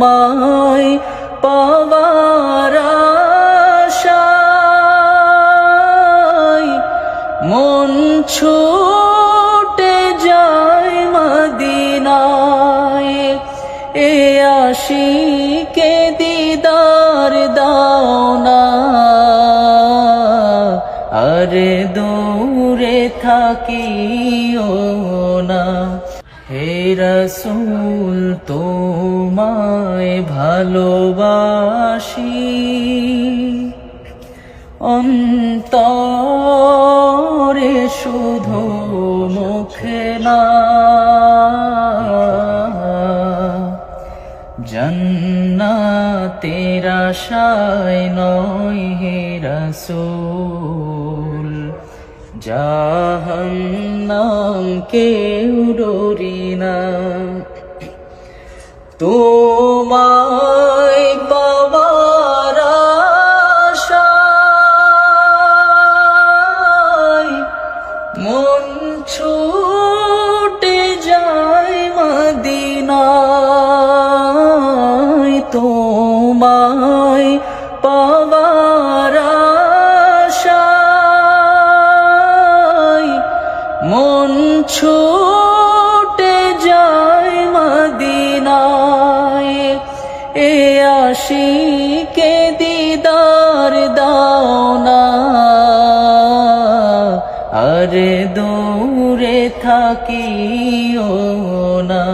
তোমায় পাওয়ার আশায় মন ছুটে যায় মদিনায়। এ আশিকে দিদার দাও না আরে দূরে হে রসুল তোমায় ভালোবাসি। অন্তরে শুধু মুখে না। জন্নাতের আশায় নয় হে রসুল। জাহান্নাম কেউ ডরি না। তোমায় পাওয়ার আশায় মন ছুটে যায় মদিনায়। তোমায় পাওয়ার মন ছোটে যায় মদিনায়। এ আশিকে দিদার দাও না আরে দূরে থাকিও না।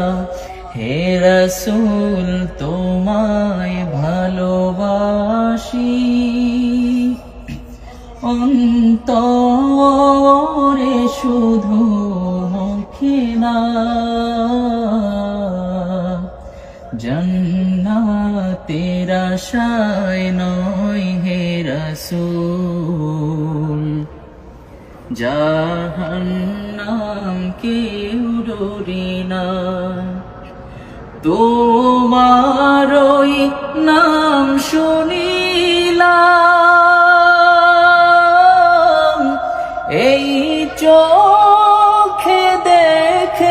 হে রসুল, তোমায় ভালোবাসি। অন্তরে শুধু মুখে না জন্নাতের আশায় নয় হে রসুল। জাহান্নাম কেউ ডরি না। তোমারই নাম শুনিলাম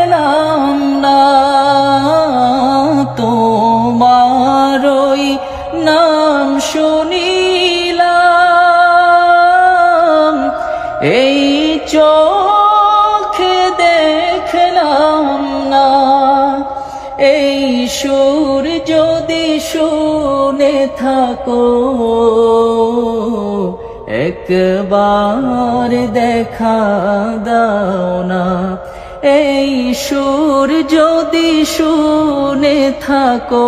দেখলাম না তোমারই নাম শুনিলাম। এই চোখে দেখলাম না, এই সুর যদি শুনে থাকো, একবার দেখা দাও না। এই সুর যদি শুনে থাকো,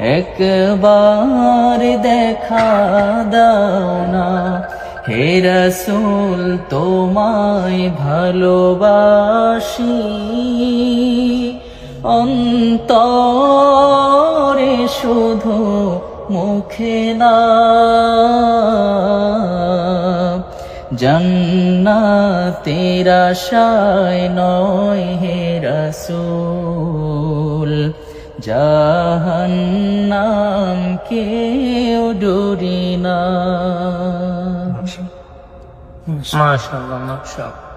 একবার দেখা দাও না। হে রসুল, তোমায় ভালোবাসি। অন্তরে শুধু মুখে না। জন্নাতের আশায় নয় হে রসুল। জাহান্নাম কেউ ডরি না। মাশাআল্লাহ মাশাআল্লাহ।